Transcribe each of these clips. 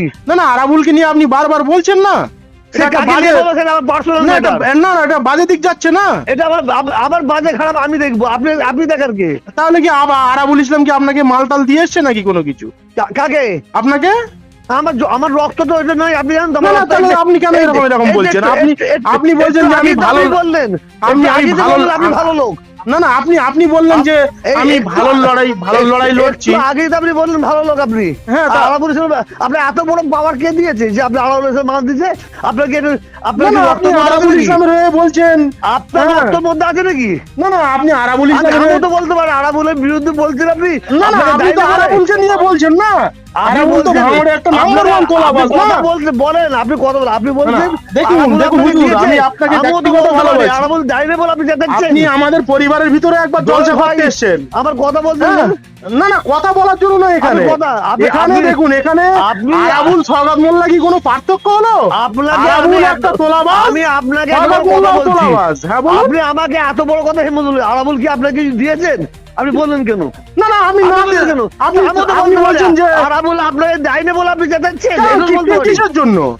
না না আরাবুলকে নিয়ে আপনি বারবার বলছেন না। এটা বাজে দিক যাচ্ছে এটা বাজে খারাপ আমি দেখব। আপনি আপনি দেখার কে? তাহলে কি আরাবুল ইসলাম কি আপনাকে মালটাল দিয়ে এসছে নাকি কোনো কিছু? কাকে? আপনাকে? আমার আমার রক্ত তো এটা নয় আপনি জানেন না আমার না রক্ত তাহলে আপনি কেন এরকম এরকম বলছেন? আপনি আপনি বলছেন যে আমি ভালো আপনি বললেন। আপনি- ভালো- বললেন আপনি ভালো লোক। না না আপনি আপনি বললেন যে আমি ভালো লড়াই ভালো লড়াই লড়ছি। আগেই তো আপনি বললেন ভালো লোক আপনি। হ্যাঁ, তা- আলাপুর আপনি এত বড় পাওয়ার কে দিয়েছে যে আপনি আলাপুর ইসলাম মাছ দিছে আপনাকে রক্ত আপনি আরাবুল ইসলামের হয়ে বলছেন। আপনার হ্যাঁ। রক্ত মধ্যে আছে নাকি? না না আপনি আরাবুল আমি ইসলামের তো বলতে পারি আরাবুলের বিরুদ্ধে বলছেন আপনি। না না আপনি তো? আরাবুলকে নিয়ে বলছেন না। বলেন আপনি কথা বলেন আপনি বলছেন দেখুন। আমি আপনাকে আপনি আমাদের পরিবারের ভিতরে একবার জলসা করতে এসেছেন। আমার কথা বলছেন? হ্যাঁ। না না কথা বলার জন্য না এখানে। এখানে দেখুন এখানে আপনি- সগাত মোল্লা কি কোনো পার্থক্য হলো? আপনাকে একটা তোলাবাজ? আমি আপনাকে তোলাবাজ হ্যাঁ বলুন। আপনি আমাকে এত বড় কথা হেমদুল কি আপনাকে দিয়েছেন? আপনি বললেন কেন? না না আমি না কেন? আপনি আপনি বলছেন যে আরাবুল আপনাকে দেয় না বলে আপনি। কিসের জন্য?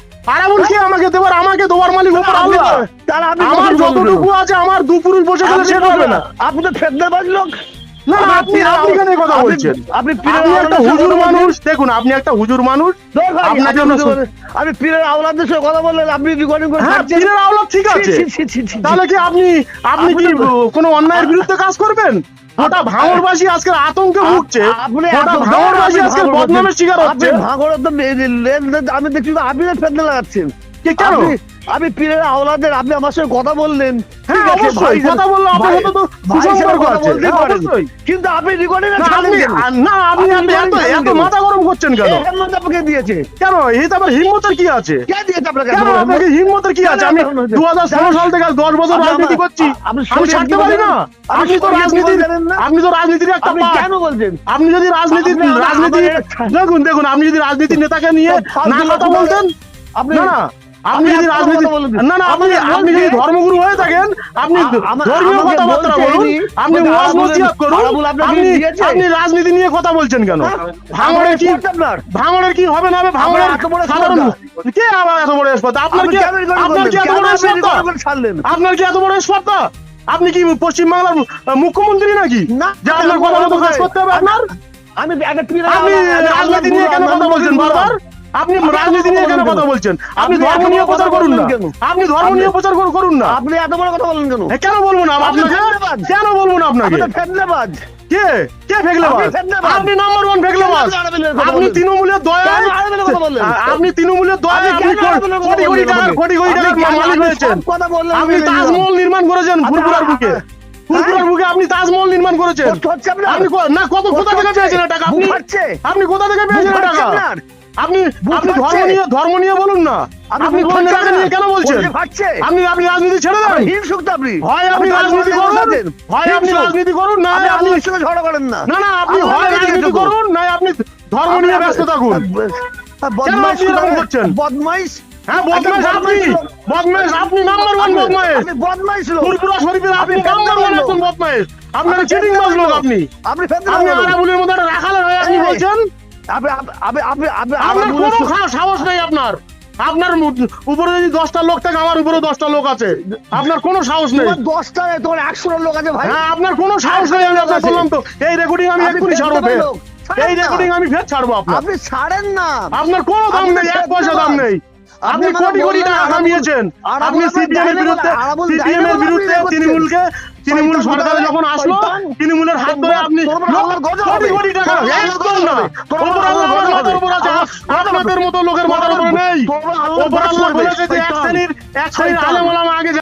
কি আমাকে দেবার? আমাকে দেবার মালিক ওপর আল্লাহ। তাহলে আমার যতটুকু আছে আমার দু পুরুষ বসে গেলে আপনি সেটা হবে না। আপনি তো ফেদনাবাজ লোক। না আপনি আপনি কেন কথা বলছেন আপনি আপনি একটা হুজুর মানুষ দেখুন আপনি একটা হুজুর মানুষ আপনার জন্য বুঝতে শুন- পারেন। আপনি পীরের আওলাদের সাথে কথা বললেন আপনি রেকর্ডিং করে হ্যাঁ পীরের আওলাদ ঠিক আছে। তাহলে কি আপনি আপনি কি কোনো অন্যায়ের বিরুদ্ধে কাজ করবেন গোটা আজকে আতঙ্কে ভুগছে গোটা আজকে বদনামের শিকার হচ্ছে তো আমি দেখছি আপনি তো ফেদনা লাগাচ্ছেন কি কেন? আপনি- আপনি পীরের আওলাদের আপনি আমার সঙ্গে কথা বললেন। হ্যাঁ, ঠিক আছে, ভাই কথা বললে আপনার সাথে তো সুসম্পর্ক আছে, বলতেই পারেন। অবশ্যই। কিন্তু আপনি রেকর্ডিং না আপনি না আপনি আপনি এত এত মাথা গরম করছেন কেন? আপনাকে দিয়েছে। কেন? এই হিম্মতের কি আছে? কে দিয়েছে আপনাকে কেন আপনাকে হিম্মতের কি আছে? আমি সাল থেকে আজ দশ বছর রাজনীতি করছি। আমি ছাড়তে পারি না। আপনি তো না? আপনি তো রাজনীতির একটা আপনি কেন বলছেন? আপনি যদি রাজনীতি রাজনীতি দেখুন দেখুন আপনি যদি রাজনীতির নেতাকে নিয়ে না কথা বলতেন আপনি না। আপনি আপনি যদি রাজনীতি না না আপনি আপনি যদি ধর্মগুরু হয়ে থাকেন আপনি ধর্মীয় কথাবার্তা বলুন আপনি ওয়াজ নসিহত করুন আপনি আপনি রাজনীতি নিয়ে কথা বলছেন কেন? ভাঙড়ের কি আপনার। ভাঙড়ের কি হবে না হবে? ভাঙড়ের এত বড় সাধারণ। কে আবার এত বড় স্পর্ধা আপনার আপনি কি আপনার কি এত বড় স্পর্ধা আপনার কি এত বড় স্পর্ধা আপনি কি পশ্চিমবাংলার মুখ্যমন্ত্রী নাকি? যে আপনার কথা মতো কাজ করতে হবে আপনার? আমি আপনি রাজনীতি নিয়ে কেন কথা বলছেন বারবার? আপনি রাজনীতি নিয়ে কেন কথা বলছেন? আপনি ধর্ম নিয়ে প্রচার করুন না? আপনি ধর্ম নিয়ে প্রচার করুন না। আপনি এত বড় কথা বলেন কেন? কেন বলব না? আপনি আপনাকে কেন বলব না আপনাকে? ফেদনাবাজ। কে? কে আপনি নাম্বার ওয়ান আপনি? তৃণমূলের? আ- আপনি তৃণমূলের আপনি কথা কোটি কোটি টাকার কোটি কোটি টাকার মালিক হয়েছেন। আপনি তাজমহল নির্মাণ করেছেন ফুরফুরার বুকে। ফুরফুরার বুকে আপনি তাজমহল নির্মাণ করেছেন। আপনি না কত কোথা থেকে পেয়েছেন টাকা? আপনি আপনি কোথা থেকে পেয়েছেন টাকা? আপনি ধর্ম নিয়ে ধর্ম নিয়ে বলুন না। আপনি কোন নিয়ে কেন বলছেন? আপনি আপনি রাজনীতি ছেড়ে দেন। আপনি হিংসুক তো আপনি। হয় আপনি রাজনীতি করুন। হয় আপনি রাজনীতি করুন না আপনি আপনি সঙ্গে ঝগড়া করেন না। না না আপনি হয় রাজনীতি করুন না আপনি ধর্ম নিয়ে ব্যস্ত থাকুন। বদমাইশ কেন আপনি এরকম করছেন? বদমাইশ? হ্যাঁ বদমাইশ আপনি লোক। বদমাইশ আপনি নাম্বার ওয়ান আপনি- বদমাইশ। আপনি বদমাইশ লোক। ফুরফুরা শরীফের আপনি আপনি নাম্বার ওয়ান একজন বদমাইশ? আপনার চিটিং মাছ লোক আপনি। আপনি আপনি আরাবুলের মতো রাখালের হয়ে আপনি বলছেন? আপনি আপনি- আপনি আপনি আপনি আপনার আরাবুলের কোনো সাহস নেই আপনার। আপনার উপরে যদি দশটা লোক থাকে আমার উপরে দশটা লোক আছে। আপনার কোনো সাহস নেই। দশটা তোমার একশোটা লোক আছে ভাই। হ্যাঁ আপনার কোনো সাহস নেই আমি আপনাকে বললাম তো। এই রেকর্ডিং আমি এক্ষুনি ছাড়বো ফের। এই রেকর্ডিং আমি ফের ছাড়বো আপনার। আপনি ছাড়েন না। আপনার কোনো দাম নেই এক পয়সা দাম নেই। আপনি আপনি কোটি কোটি টাকা কামিয়েছেন। আপনি সিপিএম এর বিরুদ্ধে সিপিএম এর বিরুদ্ধে তৃণমূলকে তৃণমূল সরকার যখন আসলো। তৃণমূলের হাত ধরে আপনি আপনাদের মতো লোকের মাথার উপরে নেই। এক। শ্রেণির এক শ্রেণির আলেম আগে